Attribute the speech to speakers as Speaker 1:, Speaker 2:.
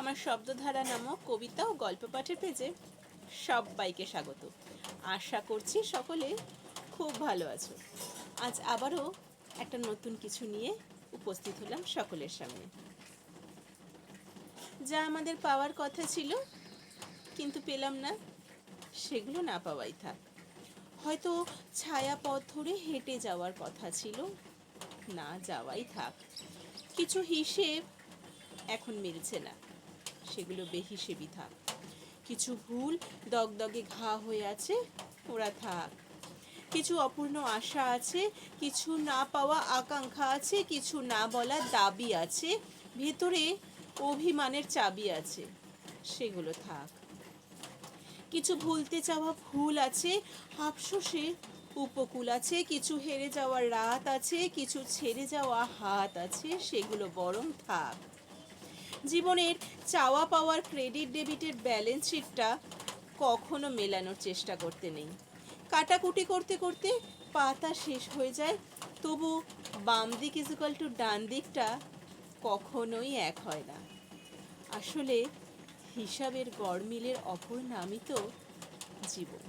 Speaker 1: আমার শব্দধারা নামক কবিতা ও গল্প পাঠের পেজে সবাইকে স্বাগত। আশা করছি সকলে খুব ভালো আছো। আজ আবারও একটা নতুন কিছু নিয়ে উপস্থিত হলাম সকলের সামনে। যা আমাদের পাওয়ার কথা ছিল, কিন্তু পেলাম না, সেগুলো না পাওয়াই থাক। হয়তো ছায়া পথ ধরে হেঁটে যাওয়ার কথা ছিল, না যাওয়াই থাক। কিছু হিসেব এখন মিলছে না। সেগুলো বেহিসেবি থাক কিছু ভুল দগদগে ঘা হয়ে আছে, ওরা থাক। কিছু অপূর্ণ আশা আছে, কিছু না পাওয়া আকাঙ্ক্ষা আছে, কিছু না বলা দাবি আছে, ভেতরে অভিমানের চাবি আছে, সেগুলো থাক। কিছু ভুলতে চাওয়া ভুল আছে আফসোসে উপকূল আছে, কিছু হেরে যাওয়ার রাত আছে, কিছু ছেড়ে যাওয়া হাত আছে, সেগুলো বরং থাক। জীবনের চাওয়া পাওয়ার ক্রেডিট ডেবিটের ব্যালেন্স শিটটা কখনো মেলানোর চেষ্টা করতে নেই। কাটাকুটি করতে করতে পাতা শেষ হয়ে যায়, তবু বাম দিক ইজিক্যাল টু ডান দিকটা কখনোই এক হয় না। আসলে হিসাবের গড়মিলের অপর নামই তো জীবন।